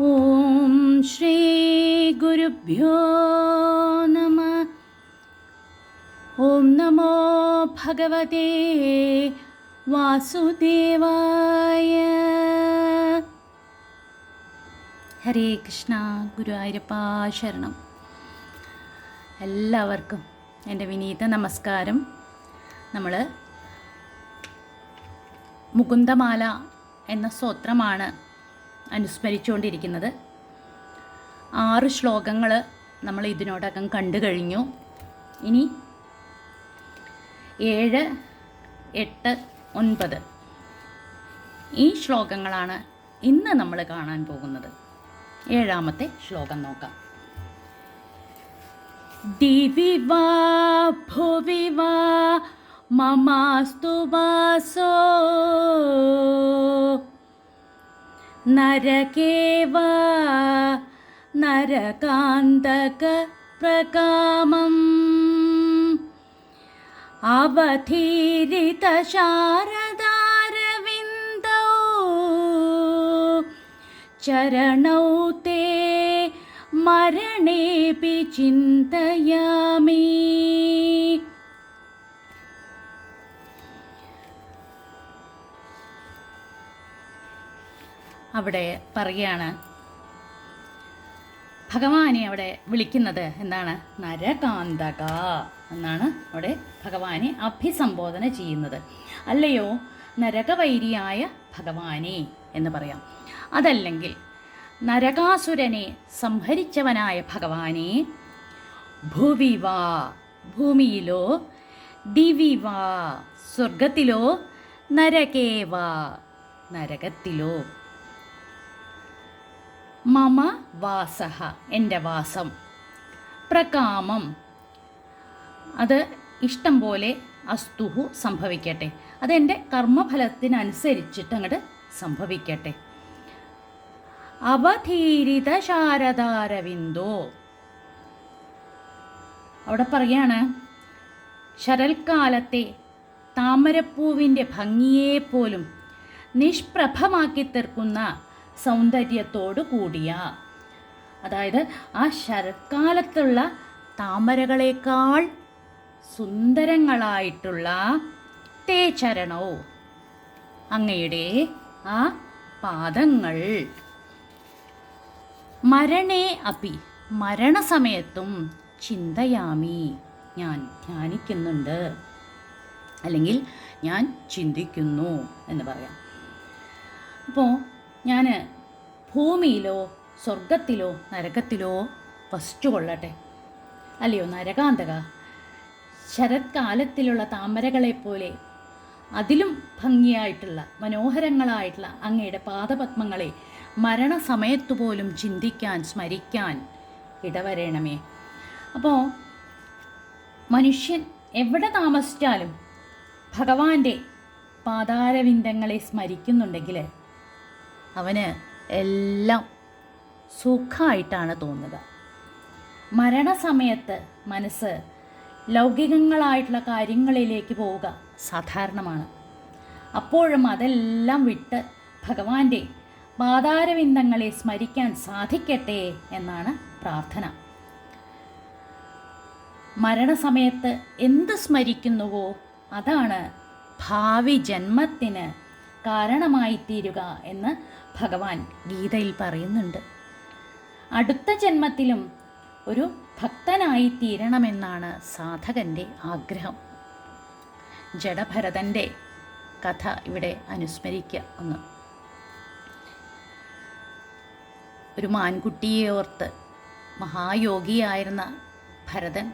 ഓം ശ്രീ ഗുരുഭ്യോ നമ. ഓം നമോ ഭഗവതേ വാസുദേവായ. ഹരേ കൃഷ്ണ ഗുരുവായൂരപ്പ ശരണം. എല്ലാവർക്കും എന്റെ വിനീത നമസ്കാരം. നമ്മൾ മുകുന്ദമാല എന്ന സ്തോത്രമാണ് അനുസ്മരിച്ചുകൊണ്ടിരിക്കുന്നത്. ആറ് ശ്ലോകങ്ങൾ നമ്മൾ ഇതിനോടകം കണ്ടു കഴിഞ്ഞു. ഇനി ഏഴ് എട്ട് ഒൻപത്. ഈ ശ്ലോകങ്ങളാണ് ഇന്ന് നമ്മൾ കാണാൻ പോകുന്നത്. ഏഴാമത്തെ ശ്ലോകം നോക്കാം. ദിവി വാ ഭുവി വാ മമാസ്തു വാസോ. नरके वा नरकान्तकप्रकामम् अवधीरितशारदारविन्दौ चरणौ ते मरणेऽपि चिन्तयामि അവിടെ പറയുകയാണ്. ഭഗവാനെ അവിടെ വിളിക്കുന്നത് എന്താണ്? നരകാന്തക എന്നാണ് അവിടെ ഭഗവാനെ അഭിസംബോധന ചെയ്യുന്നത്. അല്ലയോ? നരകവൈരിയായ ഭഗവാനെ എന്ന് പറയാം. അതല്ലെങ്കിൽ നരകാസുരനെ സംഹരിച്ചവനായ ഭഗവാനെ ഭൂവിവാ ഭൂമിയിലോ ദിവിവാ സ്വർഗത്തിലോ നരകേവാ നരകത്തിലോ മമ വാസഹ എന്റെ വാസം. പ്രകാമം. അത് ഇഷ്ടം പോലെ അസ്തുഹു സംഭവിക്കട്ടെ. അതെന്റെ കർമ്മഫലത്തിനനുസരിച്ചിട്ട് അങ്ങോട്ട് സംഭവിക്കട്ടെ. അവധീരിത ശാരദാരവിന്ദോ. അവിടെ പറയാണ് ശരൽക്കാലത്തെ താമരപ്പൂവിന്റെ ഭംഗിയെപ്പോലും നിഷ്പ്രഭമാക്കി തീർക്കുന്ന സൗന്ദര്യത്തോടു കൂടിയ അതായത് ആ ശരത്കാലത്തുള്ള താമരകളേക്കാൾ സുന്ദരങ്ങളായിട്ടുള്ള തേ അങ്ങയുടെ ആ പാദങ്ങൾ. മരണേ അപ്പി മരണസമയത്തും ചിന്തയാമി. ഞാൻ ധ്യാനിക്കുന്നുണ്ട്. അല്ലെങ്കിൽ ഞാൻ ചിന്തിക്കുന്നു എന്ന് പറയാം. അപ്പോൾ ഞാൻ ഭൂമിയിലോ സ്വർഗത്തിലോ നരകത്തിലോ വസിച്ചു കൊള്ളട്ടെ. അല്ലയോ നരകാന്തക. ശരത്കാലത്തിലുള്ള താമരകളെപ്പോലെ അതിലും ഭംഗിയായിട്ടുള്ള മനോഹരങ്ങളായിട്ടുള്ള അങ്ങയുടെ പാദപത്മങ്ങളെ മരണസമയത്തു പോലും ചിന്തിക്കാൻ സ്മരിക്കാൻ ഇടവരേണമേ. അപ്പോൾ മനുഷ്യൻ എവിടെ താമസിച്ചാലും ഭഗവാന്റെ പാതാരവിന്ദങ്ങളെ സ്മരിക്കുന്നുണ്ടെങ്കിൽ അവന് എല്ലാം സുഖമായിട്ടാണ് തോന്നുക മരണസമയത്ത് മനസ്സ് ലൗകികങ്ങളായിട്ടുള്ള കാര്യങ്ങളിലേക്ക് പോവുക സാധാരണമാണ്. അപ്പോഴും അതെല്ലാം വിട്ട് ഭഗവാന്റെ പാതാരവിന്ദങ്ങളെ സ്മരിക്കാൻ സാധിക്കട്ടെ എന്നാണ് പ്രാർത്ഥന. മരണസമയത്ത് എന്ത് സ്മരിക്കുന്നുവോ അതാണ് ഭാവി ജന്മത്തിന് കാരണമായി തീരുക എന്ന് ഭഗവാൻ ഗീതയിൽ പറയുന്നുണ്ട്. അടുത്ത ജന്മത്തിലും ഒരു ഭക്തനായി തീരണമെന്നാണ് സാധകന്റെ ആഗ്രഹം. ജഡഭരതന്റെ കഥ ഇവിടെ അനുസ്മരിക്കുക ഒന്ന്. ഒരു മാൻകുട്ടിയെ ഓർത്ത് മഹായോഗിയായിരുന്ന ഭരതൻ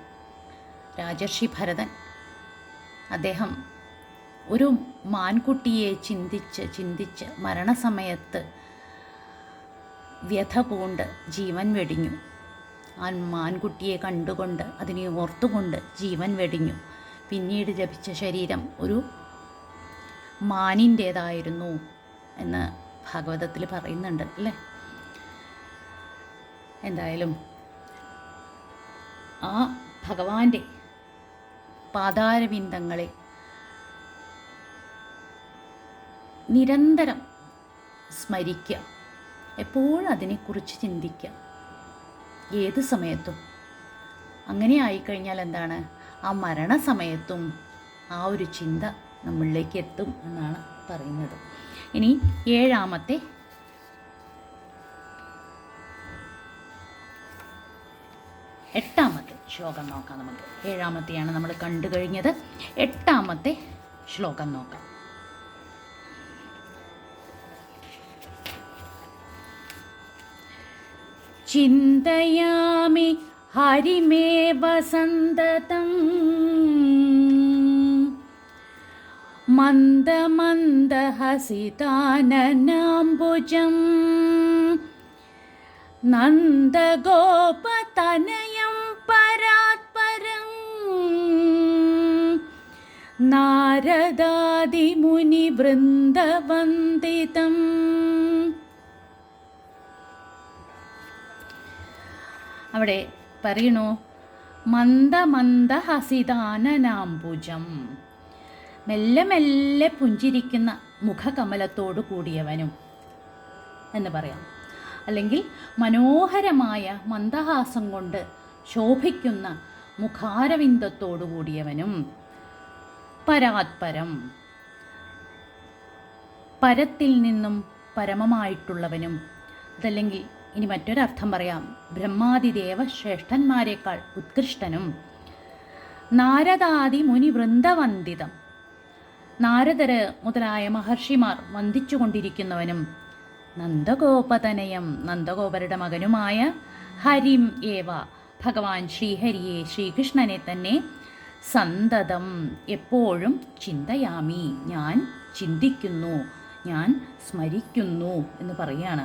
രാജർഷി ഭരതൻ അദ്ദേഹം ഒരു മാൻകുട്ടിയെ ചിന്തിച്ച് ചിന്തിച്ച് മരണസമയത്ത് വ്യഥ പൂണ്ട് ജീവൻ വെടിഞ്ഞു. ആ മാൻകുട്ടിയെ കണ്ടുകൊണ്ട് അതിനെ ഓർത്തുകൊണ്ട് ജീവൻ വെടിഞ്ഞു. പിന്നീട് ലഭിച്ച ശരീരം ഒരു മാനിന്റേതായിരുന്നു എന്ന് ഭാഗവതത്തിൽ പറയുന്നുണ്ട് അല്ലേ? എന്തായാലും ആ ഭഗവാന്റെ പാതാരവിന്ദങ്ങളെ നിരന്തരം സ്മരിക്കുക. എപ്പോഴും അതിനെക്കുറിച്ച് ചിന്തിക്കുക. ഏത് സമയത്തും. അങ്ങനെ ആയിക്കഴിഞ്ഞാൽ എന്താണ്? ആ മരണസമയത്തും ആ ഒരു ചിന്ത നമ്മളിലേക്ക് എത്തും എന്നാണ് പറയുന്നത്. ഇനി ഏഴാമത്തെ എട്ടാമത്തെ ശ്ലോകം നോക്കാം നമുക്ക്. ഏഴാമത്തെയാണ് നമ്മൾ കണ്ടു കഴിഞ്ഞത്. എട്ടാമത്തെ ശ്ലോകം നോക്കാം. चिन्तयामि हरिमेव सन्ततम् मन्दमन्दहसिताननाम्बुजम् नन्दगोपतनयं परात्परम्। नारदादिमुनिवृन्दवन्दितम्। അവിടെ പറയണു മന്ദമന്ദഹസിതാനനാംബുജം മെല്ലെ മെല്ലെ പുഞ്ചിരിക്കുന്ന മുഖകമലത്തോടു കൂടിയവനും എന്ന് പറയാം. അല്ലെങ്കിൽ മനോഹരമായ മന്ദഹാസം കൊണ്ട് ശോഭിക്കുന്ന മുഖാരവിന്ദത്തോടു കൂടിയവനും പരാത്പരം. പരത്തിൽ നിന്നും പരമമായിട്ടുള്ളവനും. അതല്ലെങ്കിൽ ഇനി മറ്റൊരർത്ഥം പറയാം. ബ്രഹ്മാതിദേവ ശ്രേഷ്ഠന്മാരെക്കാൾ ഉത്കൃഷ്ടനും. നാരദാദി മുനി വൃന്ദവന്ദിതം നാരദര് മുതലായ മഹർഷിമാർ വന്ദിച്ചുകൊണ്ടിരിക്കുന്നവനും നന്ദഗോപതനയം നന്ദഗോപരുടെ മകനുമായ ഹരിം ഏവ ഭഗവാൻ ശ്രീഹരിയെ ശ്രീകൃഷ്ണനെ തന്നെ സന്തതം എപ്പോഴും ചിന്തയാമി. ഞാൻ ചിന്തിക്കുന്നു ഞാൻ സ്മരിക്കുന്നു എന്ന് പറയാണ്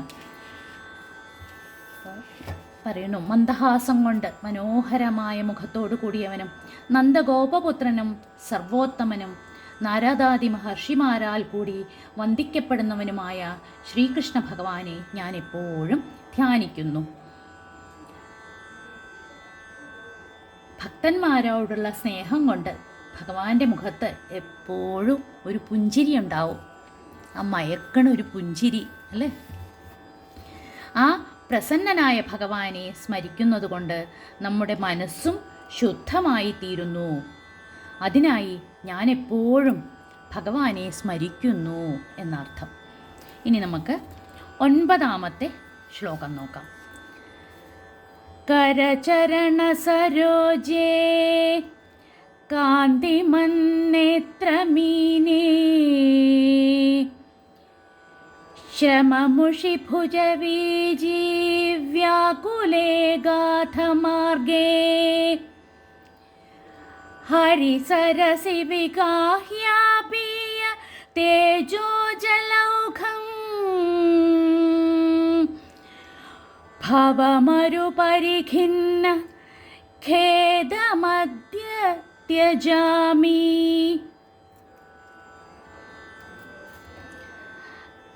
പറയുന്നു മന്ദഹാസം കൊണ്ട് മനോഹരമായ മുഖത്തോടു കൂടിയവനും നന്ദഗോപപുത്രനും സർവോത്തമനും നാരദാദി മഹർഷിമാരാൽ കൂടി വന്ദിക്കപ്പെടുന്നവനുമായ ശ്രീകൃഷ്ണ ഭഗവാനെ ഞാൻ എപ്പോഴും ധ്യാനിക്കുന്നു. ഭക്തന്മാരോടുള്ള സ്നേഹം കൊണ്ട് ഭഗവാന്റെ മുഖത്ത് എപ്പോഴും ഒരു പുഞ്ചിരി ഉണ്ടാവും. ആ മയക്കണ ഒരു പുഞ്ചിരി അല്ലേ? ആ പ്രസന്നനായ ഭഗവാനെ സ്മരിക്കുന്നതുകൊണ്ട് നമ്മുടെ മനസ്സും ശുദ്ധമായി തീരുന്നു. അതിനായി ഞാൻ എപ്പോഴും ഭഗവാനെ സ്മരിക്കുന്നു എന്നർത്ഥം. ഇനി നമുക്ക് ഒൻപതാമത്തെ ശ്ലോകം നോക്കാം. കരചരണ സരോജേ കാന്തിമന്നേത്രമീനേ श्रममुषिभुजवीजीव्याकुले गाथमार्गे हरिसरसि विगाह्यापीय तेजो जलौघम् भवमरुपरिखिन्न खेदमद्य त्यजामि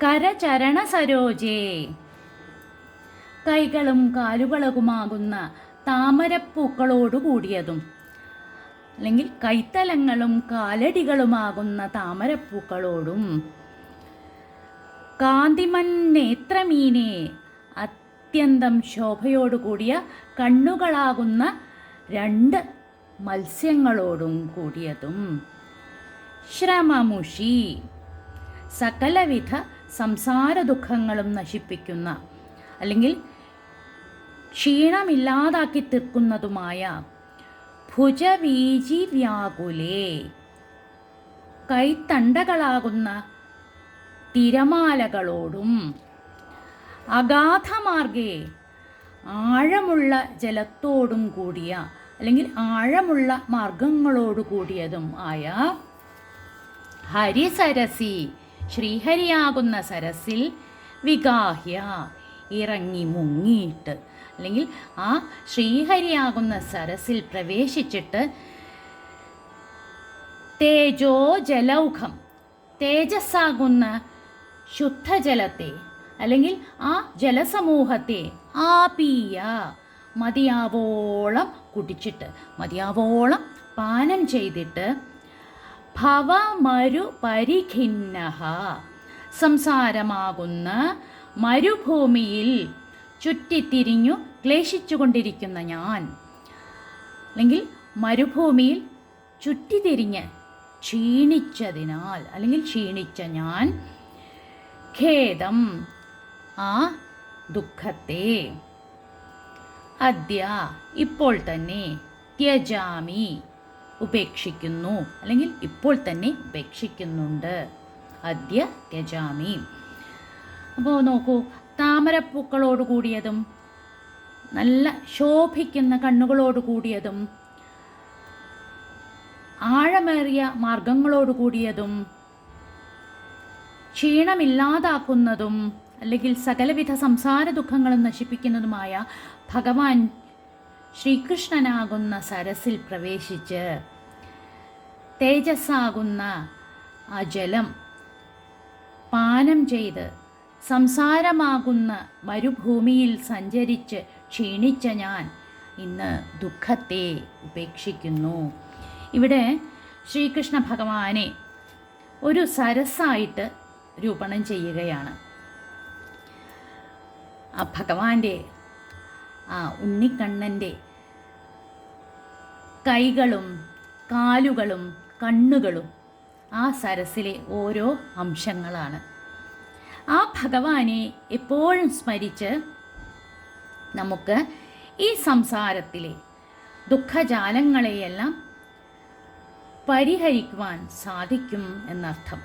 കരചരണ സരോജേ. കൈകളും കാലുകളുമാകുന്ന താമരപ്പൂക്കളോട് കൂടിയതും അല്ലെങ്കിൽ കൈത്തലങ്ങളും കാലടികളുമാകുന്ന താമരപ്പൂക്കളോടും. കാന്തിമൻ നേത്രമീനെ അത്യന്തം ശോഭയോടു കൂടിയ കണ്ണുകളാകുന്ന രണ്ട് മത്സ്യങ്ങളോടും കൂടിയതും. ശ്രമമുഷി. സകലവിധ സംസാര ദുഃഖങ്ങളും നശിപ്പിക്കുന്ന അല്ലെങ്കിൽ ക്ഷീണമില്ലാതാക്കി തീർക്കുന്നതുമായ ഭുജവീജി വ്യാകുലേ കൈത്തണ്ടകളാകുന്ന തിരമാലകളോടും അഗാധമാർഗേ ആഴമുള്ള ജലത്തോടും കൂടിയ അല്ലെങ്കിൽ ആഴമുള്ള മാർഗങ്ങളോടു കൂടിയതും ആയ ഹരിസരസി. ശ്രീഹരിയാകുന്ന സരസിൽ വികാഹ്യ ഇറങ്ങി മുങ്ങിയിട്ട്. അല്ലെങ്കിൽ ആ ശ്രീഹരിയാകുന്ന സരസിൽ പ്രവേശിച്ചിട്ട് തേജോ ജലൗഖം തേജസ്സാകുന്ന ശുദ്ധജലത്തെ അല്ലെങ്കിൽ ആ ജലസമൂഹത്തെ ആപീയ മതിയാവോളം കുടിച്ചിട്ട് മതിയാവോളം പാനം ചെയ്തിട്ട് ഭവമരു പരിഖിന്ന സംസാരമാകുന്ന മരുഭൂമിയിൽ ചുറ്റിത്തിരിഞ്ഞു ക്ലേശിച്ചുകൊണ്ടിരിക്കുന്ന ഞാൻ. അല്ലെങ്കിൽ മരുഭൂമിയിൽ ചുറ്റിത്തിരിഞ്ഞ് ക്ഷീണിച്ചതിനാൽ അല്ലെങ്കിൽ ക്ഷീണിച്ച ഞാൻ. ഖേദം ആ ദുഃഖത്തെ. അദ്യ ഇപ്പോൾ തന്നെ ത്യജാമി. ഉപേക്ഷിക്കുന്നു. അല്ലെങ്കിൽ ഇപ്പോൾ തന്നെ ഉപേക്ഷിക്കുന്നുണ്ട്. അദ്യ ത്യജാമി അപ്പോൾ നോക്കൂ താമരപ്പൂക്കളോട് കൂടിയതും നല്ല ശോഭിക്കുന്ന കണ്ണുകളോട് കൂടിയതും ആഴമേറിയ മാർഗങ്ങളോട് കൂടിയതും ക്ഷീണമില്ലാതാക്കുന്നതും അല്ലെങ്കിൽ സകലവിധ സംസാര ദുഃഖങ്ങളും നശിപ്പിക്കുന്നതുമായ ഭഗവാൻ ശ്രീകൃഷ്ണനാകുന്ന സരസിൽ പ്രവേശിച്ച് തേജസ്സാകുന്ന ആ ജലം പാനം ചെയ്ത് സംസാരമാകുന്ന മരുഭൂമിയിൽ സഞ്ചരിച്ച് ക്ഷീണിച്ച ഞാൻ ഇന്ന് ദുഃഖത്തെ ഉപേക്ഷിക്കുന്നു. ഇവിടെ ശ്രീകൃഷ്ണ ഭഗവാനെ ഒരു സരസായിട്ട് രൂപണം ചെയ്യുകയാണ്. ആ ഭഗവാന്റെ ആ ഉണ്ണിക്കണ്ണന്റെ കൈകളും കാലുകളും കണ്ണുകളും ആ സരസിലെ ഓരോ അംശങ്ങളാണ്. ആ ഭഗവാനെ എപ്പോഴും സ്മരിച്ച് നമുക്ക് ഈ സംസാരത്തിലെ ദുഃഖജാലങ്ങളെയെല്ലാം പരിഹരിക്കുവാൻ സാധിക്കും എന്നർത്ഥം.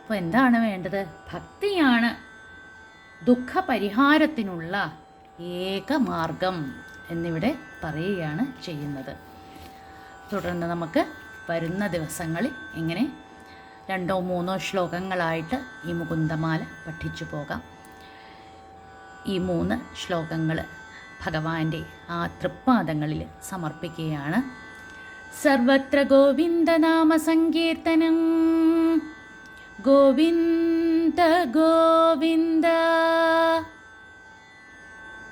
അപ്പോൾ എന്താണ് വേണ്ടത്? ഭക്തിയാണ് ദുഃഖപരിഹാരത്തിനുള്ള ഏക മാർഗം എന്നിവിടെ പറയുകയാണ് ചെയ്യുന്നത്. തുടർന്ന് നമുക്ക് വരുന്ന ദിവസങ്ങളിൽ ഇങ്ങനെ രണ്ടോ മൂന്നോ ശ്ലോകങ്ങളായിട്ട് ഈ മുകുന്ദമാല പഠിച്ചു പോകാം. ഈ മൂന്ന് ശ്ലോകങ്ങൾ ഭഗവാന്റെ ആ തൃപ്പാദങ്ങളിൽ സമർപ്പിക്കുകയാണ്. സർവത്ര ഗോവിന്ദനാമ സങ്കീർത്തനം. ഗോവിന്ദ ഗോവിന്ദ